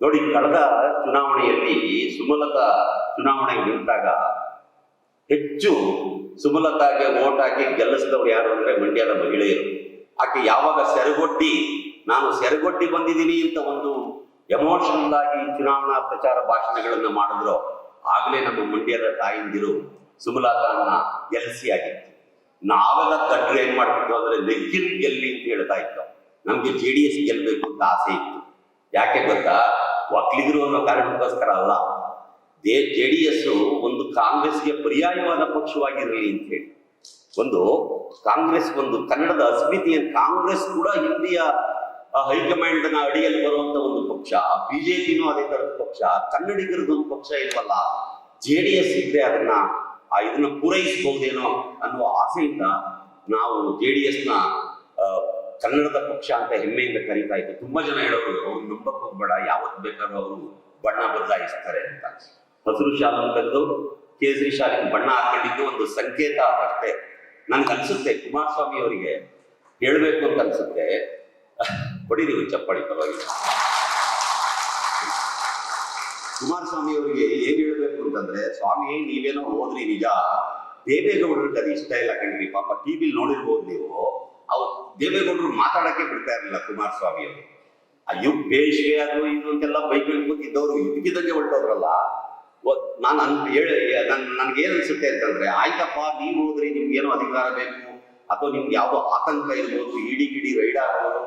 ನೋಡಿ, ಕಳೆದ ಚುನಾವಣೆಯಲ್ಲಿ ಸುಮಲತಾ ಚುನಾವಣೆಗೆ ನಿಂತಾಗ ಹೆಚ್ಚು ಸುಮಲತಾಗೆ ಓಟ್ ಹಾಕಿ ಗೆಲ್ಲಿಸಿದವ್ರು ಯಾರು ಅಂದ್ರೆ ಮಂಡ್ಯದ ಮಹಿಳೆಯರು. ಆಕೆ ಯಾವಾಗ ಸೆರೆಗೊಟ್ಟಿ, ನಾನು ಸೆರಗೊಡ್ಡಿ ಬಂದಿದ್ದೀನಿ ಅಂತ ಒಂದು ಎಮೋಷನಲ್ ಆಗಿ ಚುನಾವಣಾ ಪ್ರಚಾರ ಭಾಷಣಗಳನ್ನು ಮಾಡಿದ್ರು, ಆಗಲೇ ನಮ್ಮ ಮಂಡ್ಯದ ತಾಯಿಂದಿರು ಸುಮಲತಾನ ಗೆಲ್ಲಿಸಿ ಆಗಿತ್ತು ನಾವೆಲ್ಲ ತಟ್ಟರು ಏನ್ ಮಾಡ್ತಿದ್ವು ಅಂದ್ರೆ ಗೆಲ್ಲಿ ಅಂತ ಹೇಳ್ತಾ ಇತ್ತು ನಮ್ಗೆ ಜೆ ಡಿ ಎಸ್ ಗೆಲ್ಬೇಕು ಅಂತ ಆಸೆ ಇತ್ತು. ಯಾಕೆ ಗೊತ್ತಾ? ಒಕ್ಕಲಿಗರು ಅನ್ನೋ ಕಾರಣಕ್ಕೋಸ್ಕರ ಅಲ್ಲ. ಜೆ ಡಿ ಎಸ್ ಒಂದು ಕಾಂಗ್ರೆಸ್ಗೆ ಪರ್ಯಾಯವಾದ ಪಕ್ಷವಾಗಿರಲಿ ಅಂತ ಹೇಳಿ. ಒಂದು ಕಾಂಗ್ರೆಸ್ ಒಂದು ಕನ್ನಡದ ಅಸ್ಮಿತೆಯ ಕಾಂಗ್ರೆಸ್ ಕೂಡ ಹಿಂದಿಯ ಹೈಕಮಾಂಡ್ನ ಅಡಿಯಲ್ಲಿ ಬರುವಂತ ಒಂದು ಪಕ್ಷ. ಬಿಜೆಪಿನೂ ಅದೇ ತರದ ಪಕ್ಷ. ಕನ್ನಡಿಗರದ್ದು ಪಕ್ಷ ಇಲ್ವಲ್ಲ? ಜೆ ಡಿ ಎಸ್ ಇದ್ರೆ ಅದನ್ನ ಇದನ್ನ ಪೂರೈಸಬಹುದೇನೋ ಅನ್ನುವ ಆಸೆಯಿಂದ ನಾವು ಜೆ ಡಿ ಎಸ್ನ ಆ, ಕನ್ನಡದ ಪಕ್ಷ ಅಂತ ಹೆಮ್ಮೆಯಿಂದ ಕರೀತಾ ಇದ್ದೆ ತುಂಬಾ ಜನ ಹೇಳೋರು, ಅವ್ರು ನಂಬಕ್ ಹೋಗ್ಬೇಡ ಯಾವತ್ ಬೇಕಾದ್ರೂ ಅವರು ಬಣ್ಣ ಬದಲಾಯಿಸ್ತಾರೆ ಅಂತ. ಹಸಿರು ಶಾಲನ್ನು ತೆಗೆದು ಕೇಸರಿ ಶಾಲೆಗೆ ಬಣ್ಣ ಹಾಕೊಂಡಿದ್ದು ಒಂದು ಸಂಕೇತ ಅಷ್ಟೇ. ನನ್ಗೆ ಅನ್ಸುತ್ತೆ, ಕುಮಾರಸ್ವಾಮಿ ಅವರಿಗೆ ಹೇಳ್ಬೇಕು ಅಂತ ಅನ್ಸುತ್ತೆ. ಹೊಡಿರಿ ನೀವು ಚಪ್ಪಾಳಿ, ಪರವಾಗಿಲ್ಲ. ಕುಮಾರಸ್ವಾಮಿ ಅವರಿಗೆ ಏನ್ ಹೇಳ್ಬೇಕು ಅಂತಂದ್ರೆ, ಸ್ವಾಮಿ, ನೀವೇನೋ ಹೋದ್ರಿ ನಿಜ. ದೇವೇಗೌಡರಿಗೆ ಅದು ಇಷ್ಟ ಇಲ್ಲ ಕಣ್ರಿ, ಪಾಪ ಟಿವಿಲಿ ನೋಡಿರ್ಬೋದು ನೀವು. ದೇವೇಗೌಡರು ಮಾತಾಡಕ್ಕೆ ಬಿಡ್ತಾ ಇರಲಿಲ್ಲ ಕುಮಾರಸ್ವಾಮಿ ಅವರು. ಅಯ್ಯೋ ಬೇಷೆ ಅದು ಇದು ಅಂತೆಲ್ಲ ಬೈಕೊಂಡು ಕೂತಿದ್ದವರು ಇದಕ್ಕಿದಂಗೆ ಹೊರಟೋದ್ರಲ್ಲ ನಾನು ಅನ್ ಹೇಳಿ, ನನ್ ಏನ್ ಅನ್ಸುತ್ತೆ ಅಂತಂದ್ರೆ, ಆಯ್ತಪ್ಪ, ನೀವು ಹೋದ್ರಿ, ನಿಮ್ಗೇನೋ ಅಧಿಕಾರ ಬೇಕು? ಅಥವಾ ನಿಮ್ಗೆ ಯಾವ್ದೋ ಆತಂಕ ಇರ್ಬೋದು ಇಡಿ ಗಿಡಿ ರೈಡ್ ಆಗ್ಬೋದು,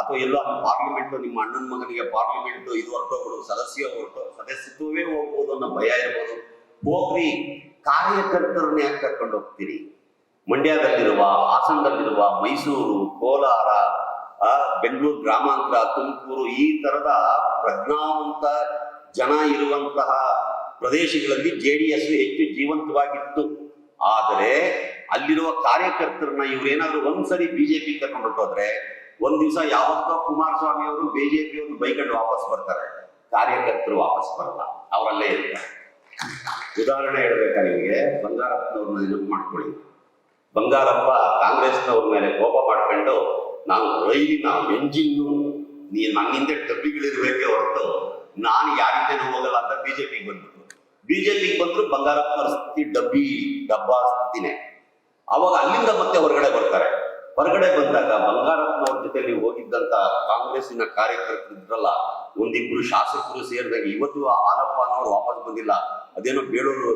ಅಥವಾ ಎಲ್ಲೋ ಪಾರ್ಲಿಮೆಂಟ್ ನಿಮ್ಮ ಅಣ್ಣನ ಮಗನಿಗೆ ಪಾರ್ಲಿಮೆಂಟ್ ಇದು ಹೊರಟೋಗ್ಬಿಡು ಸದಸ್ಯ ಹೊರಟು ಸದಸ್ಯತ್ವವೇ ಹೋಗ್ಬೋದು ಅನ್ನೋ ಭಯ ಇರ್ಬೋದು. ಹೋಗ್ರಿ, ಕಾರ್ಯಕರ್ತರನ್ನ ಯಾಕೆ ಕರ್ಕೊಂಡು ಹೋಗ್ತೀರಿ? ಮಂಡ್ಯದಲ್ಲಿರುವ, ಹಾಸನದಲ್ಲಿರುವ ಮೈಸೂರು, ಕೋಲಾರ ಬೆಂಗಳೂರು ಗ್ರಾಮಾಂತರ, ತುಮಕೂರು ಈ ತರದ ಪ್ರಜ್ಞಾವಂತ ಜನ ಇರುವಂತಹ ಪ್ರದೇಶಗಳಲ್ಲಿ ಜೆ ಡಿ ಎಸ್ ಹೆಚ್ಚು ಜೀವಂತವಾಗಿತ್ತು. ಆದರೆ ಅಲ್ಲಿರುವ ಕಾರ್ಯಕರ್ತರನ್ನ ಇವರೇನಾದ್ರೂ ಒಂದ್ಸರಿ ಬಿಜೆಪಿ ಕರ್ಕೊಂಡು ಹೊರಟೋದ್ರೆ ಒಂದ್ ದಿವಸ ಯಾವತ್ತೋ ಕುಮಾರಸ್ವಾಮಿ ಅವರು ಅವರು ಬೈಕಂಡು ವಾಪಸ್ ಬರ್ತಾರೆ. ಕಾರ್ಯಕರ್ತರು ವಾಪಸ್ ಬರಲ್ಲ ಅವರಲ್ಲೇ ಇರ್ತಾರೆ. ಉದಾಹರಣೆ ಹೇಳ್ಬೇಕಾ ನಿಮಗೆ? ಬಂಗಾರಪ್ಪನವ್ರನ್ನ ನೆನಪು ಮಾಡ್ಕೊಳ್ಳಿ. ಬಂಗಾರಪ್ಪ ಕಾಂಗ್ರೆಸ್ನವ್ರ ಮೇಲೆ ಕೋಪ ಮಾಡ್ಕೊಂಡು ನಾನು ರೈಲಿನ ಎಂಜಿನ್ನು ನೀ ನನ್ನಿಂದ ಡಬ್ಬಿಗಳಿರ್ಬೇಕೇ ಹೊರತು ನಾನು ಯಾರಿಂದನೂ ಹೋಗಲ್ಲ ಅಂತ ಬಿಜೆಪಿಗೆ ಜೆ ಬಿಜೆಪಿಗೆ ಬಂದ್ರು ಬಂಗಾರಪ್ಪ ಸ್ಥಿತಿ ಡಬ್ಬಿ, ಡಬ್ಬ ಸ್ಥಿತಿನೇ. ಅವಾಗ ಅಲ್ಲಿಂದ ಮತ್ತೆ ಹೊರಗಡೆ ಬರ್ತಾರೆ. ಹೊರಗಡೆ ಬಂದಾಗ ಬಂಗಾರಪ್ಪನವ್ರ ಜೊತೆಯಲ್ಲಿ ಹೋಗಿದ್ದಂತ ಕಾಂಗ್ರೆಸ್ಸಿನ ಕಾರ್ಯಕರ್ತರು ಇದ್ರಲ್ಲ, ಒಂದಿಬ್ರು ಶಾಸಕರು ಸೇರಿದಾಗ ಇವತ್ತು ಆರಪ್ಪ ಅನ್ನೋರು ವಾಪಸ್ ಬಂದಿಲ್ಲ. ಅದೇನೋ ಬೇಳೂರು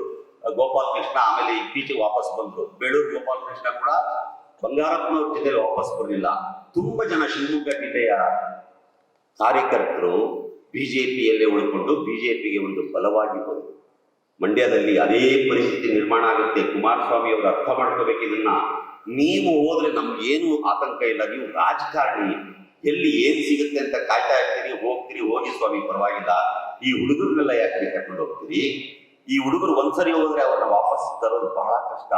ಗೋಪಾಲ್ ಕೃಷ್ಣ ಇತ್ತೀಚೆಗೆ ವಾಪಸ್ ಬಂದ್ರು. ಬೇಳೂರು ಗೋಪಾಲಕೃಷ್ಣ ಕೂಡ ಬಂಗಾರಪ್ಪನವ್ರ ಜೊತೆ ವಾಪಸ್ ಬರಲಿಲ್ಲ. ತುಂಬಾ ಜನ ಶಿವಮೊಗ್ಗ ಜಿಲ್ಲೆಯ ಕಾರ್ಯಕರ್ತರು ಬಿಜೆಪಿಯಲ್ಲೇ ಉಳ್ಕೊಂಡು ಬಿಜೆಪಿಗೆ ಒಂದು ಬಲವಾಗಿ ಬಂದರು. ಮಂಡ್ಯದಲ್ಲಿ ಅದೇ ಪರಿಸ್ಥಿತಿ ನಿರ್ಮಾಣ ಆಗುತ್ತೆ. ಕುಮಾರಸ್ವಾಮಿ ಅವರು ಅರ್ಥ ಮಾಡ್ಕೋಬೇಕು ಇದನ್ನ. ನೀವು ಹೋದ್ರೆ ನಮ್ಗೆ ಏನು ಆತಂಕ ಇಲ್ಲ. ನೀವು ರಾಜಕಾರಣಿ. ಎಲ್ಲಿ ಏನ್ ಸಿಗುತ್ತೆ ಅಂತ ಕಾಯ್ತಾ ಇರ್ತೀರಿ, ಹೋಗ್ತೀರಿ, ಹೋಗಿ ಸ್ವಾಮಿ ಪರವಾಗಿಲ್ಲ. ಈ ಹುಡುಗರನ್ನೆಲ್ಲ ಯಾಕೆ ಕರ್ಕೊಂಡು ಹೋಗ್ತೀರಿ? ಈ ಹುಡುಗರು ಒಂದ್ಸರಿ ಹೋದ್ರೆ ಅವ್ರನ್ನ ವಾಪಸ್ ತರೋದು ಬಹಳ ಕಷ್ಟ.